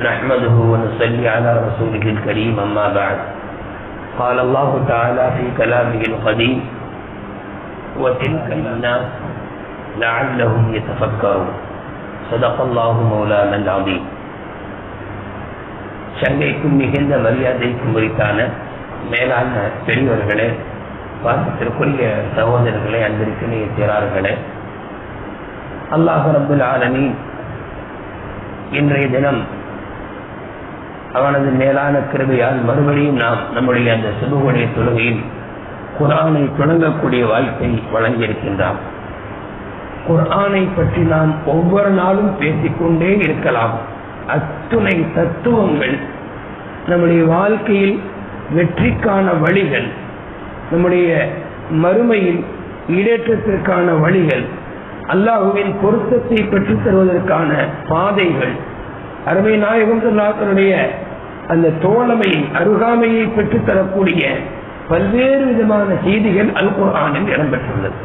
نحمده ونصلي على رسوله الكريم أما بعد قال الله تعالى في كلامه القديم وتلك الناس لعلهم يتفكرون صدق الله مولانا العظيم சங்கைக்கும் மிகுந்த மரியாதைக்கும் உரித்தான மேலான பெரியவர்களே பாசத்திற்குரிய சகோதரர்களே அன்பிற்குரிய திறார்களே அல்லாஹ் ரபுல் ஆலமீன் இன்றைய தினம் அவனது மேலான கிருமையால் மறுபடியும் நாம் நம்முடைய அந்த சுபகுடைய தொழுகையில் குரானை தொடங்கக்கூடிய வாய்ப்பை வழங்கியிருக்கின்றான் குரானை பற்றி நாம் ஒவ்வொரு நாளும் பேசிக்கொண்டே இருக்கலாம். அத்துணை தத்துவங்கள் நம்முடைய வாழ்க்கையில் வெற்றிக்கான வழிகள் நம்முடைய மறுமையில் ஈடேற்றத்திற்கான வழிகள் அல்லாஹுவின் பொருத்தத்தை பெற்றுத் தருவதற்கான பாதைகள் அருமை நாயகம் சொல்லாத்தனுடைய அந்த தோழமை அருகாமையை பெற்றுத் தரக்கூடிய பல்வேறு விதமான செய்திகள் அல் குர்ஆனில் இடம்பெற்றுள்ளது.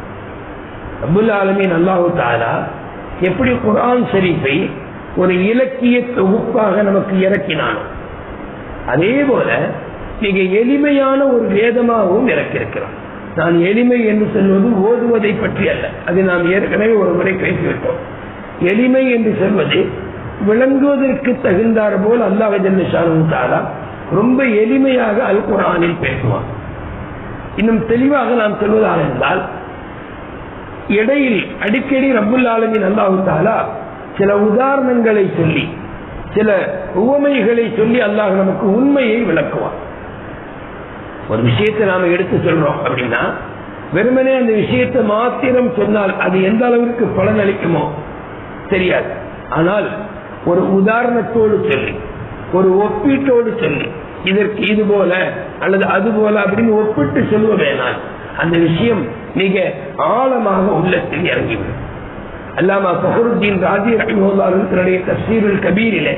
அபுல் ஆலமின் அல்லாஹு தாலா எப்படி குரான் ஷெரீஃபை ஒரு இலக்கிய தொகுப்பாக நமக்கு இறக்கினான் அதே போல மிக எளிமையான ஒரு வேதமாகவும் இறக்கியிருக்கிறான். நான் எளிமை என்று சொல்வது ஓதுவதை பற்றி அல்ல. அது நாம் ஏற்கனவே ஒரு முறை பேசிவிட்டோம். எளிமை என்று சொல்வது விளங்குவதற்கு தகுந்தார் போல் அல்லாஹ் ரொம்ப எளிமையாக அல் குரானில் பேசுவான். இன்னும் தெளிவாக நாம் சொல்வதாக இருந்தால் இடையில் அடிக்கடி ரபுல் ஆலமின் அல்லாஹு தாலா சில உதாரணங்களை சொல்லி சில உவமைகளை சொல்லி அல்லாஹ் நமக்கு உண்மையை விளக்குவான். ஒரு விஷயத்தை நாம எடுத்து சொல்றோம் அப்படின்னா வெறுமனே அந்த விஷயத்தை மாத்திரம் சொன்னால் அது எந்த அளவிற்கு பலன் அளிக்குமோ தெரியாது. ஆனால் ஒரு உதாரணத்தோடு சொல்லி. ஒரு ஒப்பீட்டோடு சொல்லி. இதற்கு இது போல அல்லது அது போல அப்படின்னு ஒப்பிட்டு சொல்லுவேனால் அந்த விஷயம் மிக ஆழமாக உள்ளத்தில் இறங்கிவிடும். அல்லாமா ஃபஹருத்தீன் ராஜி ரஹிமுல்லாவுடைய தப்சீருல் கபீரிலே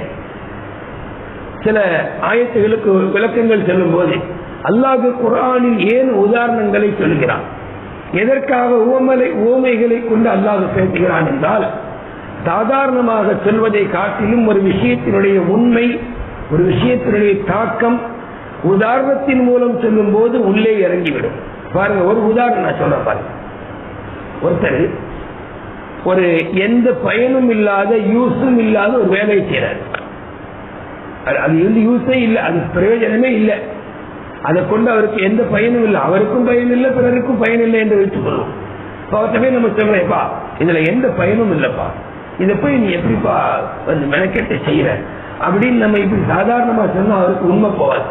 சில ஆயத்துகளுக்கு விளக்கங்கள் சொல்லும் போது அல்லாஹு குரானில் ஏன் உதாரணங்களை சொல்கிறான்? எதற்காக ஓமலை ஓமைகளை கொண்டு அல்லாஹ் பேசுகிறான் என்றால் சாதாரணமாக சொல்வதை காட்டிலும் ஒரு விஷயத்தினுடைய உண்மை ஒரு விஷயத்தினுடைய தாக்கம் உதாரணத்தின் மூலம் சொல்லும் போது உள்ளே இறங்கிவிடும். பாருங்க ஒரு உதாரணம் நான் சொல்ல பாருங்க. ஒருத்தர் ஒரு எந்த பயனும் இல்லாத யூஸும் இல்லாத ஒரு வேலையை செய்யறாரு அது வந்து யூஸே இல்லை அது பிரயோஜனமே இல்லை. அதை கொண்டு அவருக்கு எந்த பயனும் இல்லை. அவருக்கும் பயன் இல்லை பிறருக்கும் பயன் இல்லை என்று வைத்துக் கொள்வோம். நம்ம சொல்றேன்ப்பா இதுல எந்த பயனும் இல்லைப்பா. இதை போய் நீ எப்படிப்பா வந்து மெனக்கெட்டு செய்யற அப்படின்னு நம்ம இப்படி சாதாரணமா சொன்னா அவருக்கு உண்மை போவாது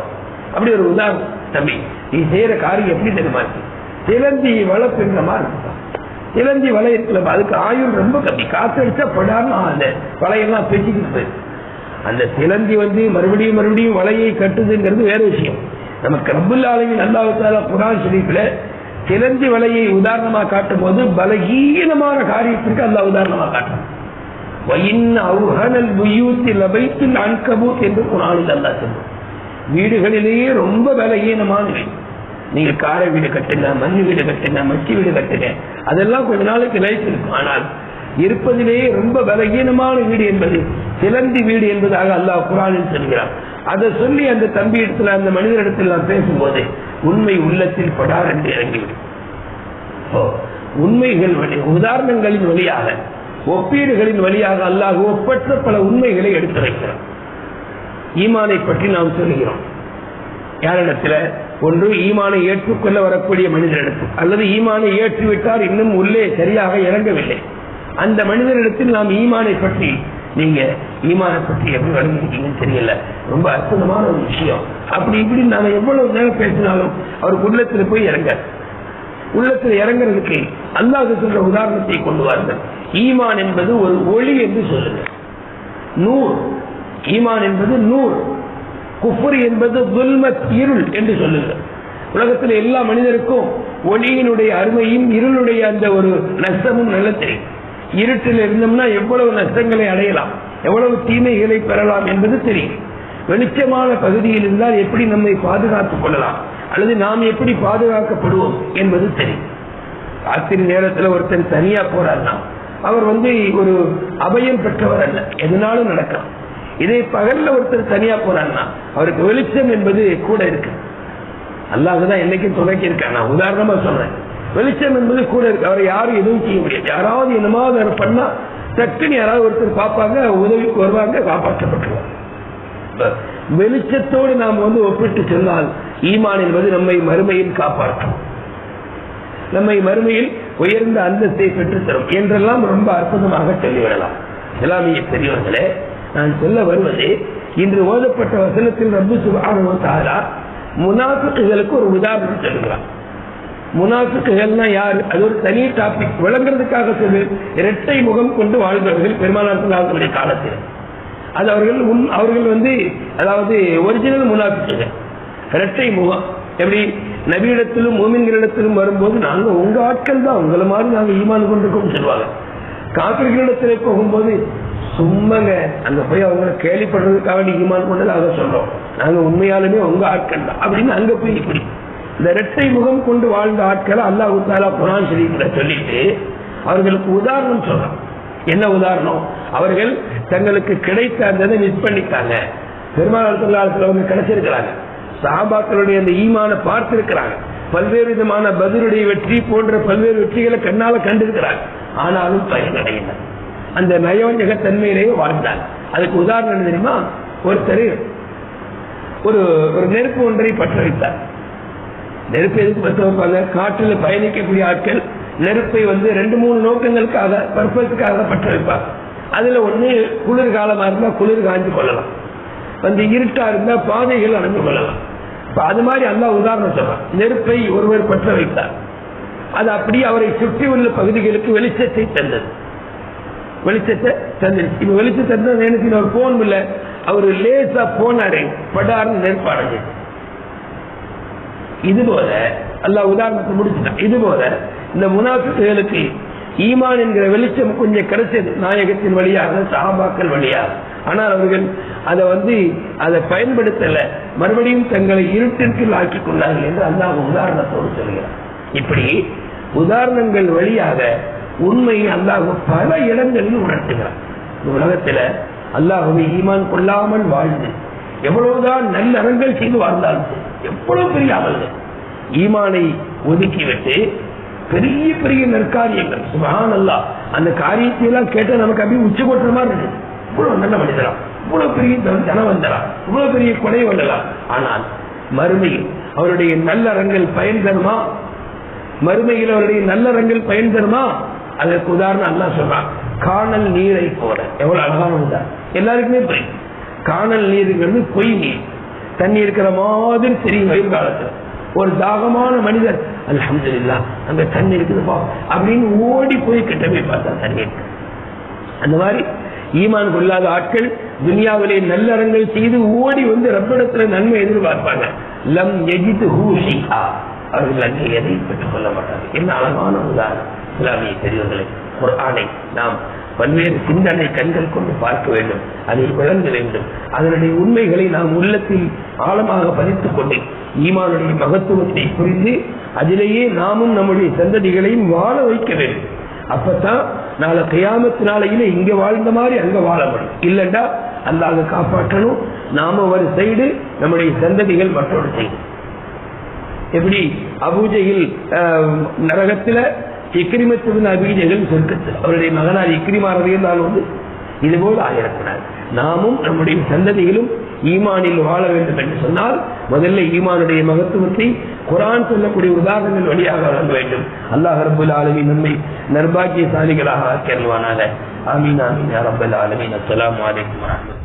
அப்படி ஒரு உதாரணம் தம்பி நீ செய்யற காரியம் எப்படி தெரியுமா? இருக்கு சிலந்தி வளர்ப்புன்ற மாதிரி இருக்குப்பா. சிலந்தி வளையத்துல அதுக்கு ஆயுள் ரொம்ப கம்மி. காத்தடிச்சா படாம அந்த வலையெல்லாம் பேசிக்கிட்டு அந்த சிலந்தி வந்து மறுபடியும் மறுபடியும் வலையை கட்டுதுங்கிறது வேற விஷயம். நமக்கு ரப்புல் ஆலமின் அல்லாஹால குரான் ஷரீஃப்ல சிலந்தி வலையை உதாரணமா காட்டும் போது பலகீனமான காரியத்திற்கு அந்த உதாரணமா காட்டும் என்று குரானில் அல்லா சொல்லும் வீடுகளிலேயே ரொம்ப விலகீனமான வீடு நீங்க காரை வீடு கட்டுங்க மண் வீடு கட்டுங்க மச்சி வீடு கட்டுங்க அதெல்லாம் கொஞ்ச நாளைக்கு லைஃப் இருக்கும். ஆனால் இருப்பதிலேயே ரொம்ப விலகீனமான வீடு என்பது சிலந்தி வீடு என்பதாக அல்லாஹ் குரானில் சொல்கிறான். அதை சொல்லி அந்த தம்பி இடத்துல அந்த மனிதர் இடத்துல நான் பேசும்போது உண்மை உள்ளத்தில் படார் என்று இறங்கிவிடும். உண்மைகள் உதாரணங்களின் வழியாக ஒப்பீடுகளின் வழியாக அல்லாஹ் ஒப்பற்ற பல உண்மைகளை எடுத்துரைக்கிறார் ஈமானை பற்றி நாம் சொல்கிறோம். யாரிடத்தில் ஒன்று ஈமானை ஏற்றுக்கொள்ள வரக்கூடிய மனிதரிடத்தில் அல்லது ஈமானை ஏற்றுவிட்டார் இன்னும் உள்ளே சரியாக இறங்கவில்லை. அந்த மனிதரிடத்தில் நாம் ஈமானை பற்றி நீங்க ஈமானை பற்றி எப்படி வழங்கிருக்கீங்கன்னு தெரியல. ரொம்ப அற்புதமான ஒரு விஷயம். அப்படி இப்படி நாம எவ்வளவு நேரம் பேசினாலும் அவருக்கு உள்ளத்துல போய் இறங்க உள்ளத்துல இறங்குறதுக்கு அல்லாஹ் சொல்ற உதாரணத்தை கொண்டு வாருங்கள் ஈமான் என்பது ஒரு ஒளி என்று சொல்லுங்க. நூல் ஈமான் என்பது நூல் குஃபுர் என்பது துல்மத் இருள் என்று சொல்லுங்க. உலகத்தில் எல்லா மனிதருக்கும் ஒளியினுடைய அருமையும் இருளுடைய அந்த ஒரு நஷ்டமும் நல்ல தெரியும். இருட்டில் இருந்தோம்னா எவ்வளவு நஷ்டங்களை அடையலாம் எவ்வளவு தீமைகளை பெறலாம் என்பது தெரியும். வெளிச்சமான பகுதியில் இருந்தால் எப்படி நம்மை பாதுகாத்துக் கொள்ளலாம்? அல்லது நாம் எப்படி பாதுகாக்கப்படுவோம் என்பது தெரியும் ராத்திரி நேரத்தில் ஒருத்தன் தனியா போறாருன்னா அவர் வந்து ஒரு அபயம் பெற்றவர் அல்ல. எதனாலும் நடக்கலாம். இதே பகல்ல ஒருத்தர் தனியா போறாருன்னா அவருக்கு வெளிச்சம் என்பது கூட இருக்கு. அல்லாஹ்தான் என்னைக்கும் துணைக்கி இருக்கான் நான் உதாரணமா சொல்றேன். வெளிச்சம் என்பது கூட இருக்கு. அவரை யாரும் எதுவும் செய்ய முடியாது. யாராவது என்னமாவது அவர் பண்ணா டக்குன்னு யாராவது ஒருத்தர் பார்ப்பாங்க உதவிக்கு வருவாங்க காப்பாற்றப்பட்டுருவாங்க. வெளிச்சத்தோடு நாம் வந்து ஒப்பிட்டு சொன்னால் ஈமான் என்பது நம்மை மறுமையில் காப்பாற்றும். நம்மை மறுமையில் உயர்ந்த அந்தஸ்தை பெற்று தரும் என்றெல்லாம் ரொம்ப அற்புதமாக சொல்லிவிடலாம். இஸ்லாமிய பெரியவர்களே நான் சொல்ல வருவது இன்று ஓதப்பட்ட வசனத்தில் ரப்பு சுபானுவத்தாரா முனாஃபிக்குகளுக்கு ஒரு உதாரணம் சொல்லுகிறார். முனாஃபிக்குகள்னா யாரு? அது ஒரு தனி டாபிக் விளங்குறதுக்காக சொல்லு. இரட்டை முகம் கொண்டு வாழ்ந்தவர்கள் பெருமானார் காலத்தில். அது அவர்கள் அவர்கள் வந்து அதாவது ஒரிஜினல் முனாஃபிக்குகள். இரட்டை முகம். எப்படி? நபியிடத்திலும் மூமின்களிடத்திலும் வரும்போது நாங்க உங்க ஆட்கள் தான். உங்களை மாதிரி நாங்க ஈமான் கொண்டிருக்கோம் சொல்லுவாங்க. காப்பிரிகளிடத்திலே போகும்போது சும்மாங்க அங்க போய் அவங்கள கேள்விப்படுறதுக்காக நீ ஈமான் கொண்டதாக சொல்றோம். நாங்க உண்மையாலுமே உங்க ஆட்கள் தான். அப்படின்னு அங்க போய் இப்படி. இந்த இரட்டை முகம் கொண்டு வாழ்ந்த ஆட்களை அல்லாஹு தாலா குரான் ஷரீஃப்ல சொல்லிட்டு அவர்களுக்கு உதாரணம் சொல்றான். என்ன உதாரணம்? அவர்கள் தங்களுக்கு கிடைத்த அந்த மிஸ் பண்ணிட்டாங்க. பெருமாள் அவங்க கிடைச்சிருக்கிறாங்க. சாபாக்களுடைய அந்த ஈமான பார்த்திருக்கிறாங்க. பல்வேறு விதமான பதிலுடைய வெற்றி போன்ற பல்வேறு வெற்றிகளை கண்ணால கண்டிருக்கிறாங்க. ஆனாலும் பயனடையில. அந்த நயோஞ்சக தன்மையிலேயே வாழ்ந்தார். அதுக்கு உதாரணம் தெரியுமா? ஒருத்தர் ஒரு ஒரு நெருப்பு ஒன்றை பற்ற வைத்தார் நெருப்பு எதுக்கு பற்ற வைப்பாங்க காற்றில் பயணிக்கக்கூடிய ஆட்கள் நெருப்பை வந்து ரெண்டு மூணு நோக்கங்களுக்காக பர்பஸுக்காக பற்ற வைப்பாங்க அதுல ஒண்ணு குளிர்காலமா இருந்தா குளிர் காஞ்சு கொள்ளலாம். வந்து இருட்டா இருந்தா பாதைகள் அடைந்து கொள்ளலாம். அது மாதிரி அல்லா உதாரணம் சொல்றான். நெருப்பை ஒருவர் பற்ற வைத்தார். அது அப்படி அவரை சுற்றி உள்ள பகுதிகளுக்கு வெளிச்சத்தை தந்தது. வெளிச்சத்தை தந்துருச்சு. இப்ப வெளிச்சம் தந்தது நேரத்தில் ஒரு போன் இல்ல. அவர் லேசா போனாரு படார்னு நெருப்பாடு இது போல அல்ல உதாரணத்தை முடிச்சுட்டான். இது போல இந்த முனாஃபிகளுக்கு ஈமான் என்கிற வெளிச்சம் கொஞ்சம் கிடைச்சது. நாயகத்தின் வழியாக சாபாக்கள் வழியாக. ஆனால் அவர்கள் அதை வந்து அதை பயன்படுத்தல. மறுபடியும் தங்களை இருட்டிற்குள் ஆக்கிக் கொண்டார்கள் என்று அல்லாஹ் உதாரணத்தோடு சொல்கிறார் இப்படி உதாரணங்கள் வழியாக உண்மையை அல்லாஹ் பல இடங்களில் உணர்த்துகிறார் இந்த உலகத்துல அல்லாஹுவை ஈமான் கொள்ளாமல் வாழ்ந்து எவ்வளவுதான் நல்லறங்கள் செய்து வாழ்ந்தாலும் எவ்வளவு பெரிய அமல்கள். ஈமானை ஒதுக்கிவிட்டு பெரிய பெரிய நற்காரியங்கள். சுகான் அல்லாஹ் அந்த காரியத்தை எல்லாம் கேட்ட நமக்கு அப்படியே உச்சி கொட்டுற மாதிரி இருக்கு. இவ்வளவு நல்ல மனிதரா? இவ்வளவு பெரிய தனவந்தரா? இவ்வளவு பெரிய கொலை வந்தரா? ஆனால் மறுமையில் அவருடைய நல்லறங்கள் பயன் தருமா? மறுமையில் அவருடைய நல்லறங்கள் பயன் தருமா? அதற்கு உதாரணம் அல்லா சொல்றான். காணல் நீரை போல. எவ்வளவு அழகான எல்லாருக்குமே புரியும். காணல் நீருங்கிறது பொய் நீர். தண்ணி இருக்கிற மாதிரி தெரியும் வயிறு காலத்துல. ஒரு தாகமான மனிதர் அல்ஹம்துலில்லாஹ் அங்க தண்ணி இருக்குதுப்பா அப்படின்னு ஓடி போய் கிட்ட போய் பார்த்தா தண்ணி இருக்கு. அந்த மாதிரி ஈமான் கொள்ளாத ஆட்கள் துனியாவிலே நல்லறங்கள் செய்து ஓடி வந்து ரப்பிடத்துல நன்மை எதிர்பார்ப்பாங்க. லம் எஜித்து ஹூஷிஹா அவர்கள் அங்கே எதையும் பெற்றுக் கொள்ள மாட்டார்கள். என்ன அழகான உதாரணம். இஸ்லாமிய பெரியவர்களை குரானை நாம் பல்வேறு சிந்தனை கண்கள் கொண்டு பார்க்க வேண்டும். அதை விளங்க வேண்டும். அதனுடைய உண்மைகளை நாம் உள்ளத்தில் ஆழமாக பதித்துக் கொண்டு ஈமானுடைய மகத்துவத்தை புரிந்து அதிலேயே நாமும் நம்முடைய சந்ததிகளையும் வாழ வைக்க வேண்டும். அப்பதான் நாளை கையாமத்தினாலையில நாளையில இங்க வாழ்ந்த மாதிரி அங்க வாழ முடியும் இல்லண்டா அல்லாத காப்பாற்றணும். நாம ஒரு சைடு நம்முடைய சந்ததிகள் மற்றொரு சைடு. எப்படி? அபூஜையில் நரகத்துல இக்ரிமத்துவின் அபீஜைகள் சொர்க்கத்தில். அவருடைய மகனார் இக்ரிமாரதே இருந்தால் வந்து இதுபோல் ஆயிரத்தினார் நாமும் நம்முடைய சந்ததிகளும் ஈமானில் வாழ வேண்டும் என்று சொன்னால் முதல்ல ஈமானுடைய மகத்துவத்தை குரான் சொல்லக்கூடிய உதாரணங்கள் வழியாக வழங்க வேண்டும். அல்லாஹ் ரபுல் ஆலமி நன்மை நர்பாக்கியசாலிகளாக ஆக்கியல்வானாக ஆமீன் ஆமீன் யா ரப்பல் ஆலமீன். அஸ்ஸலாமு அலைக்கும்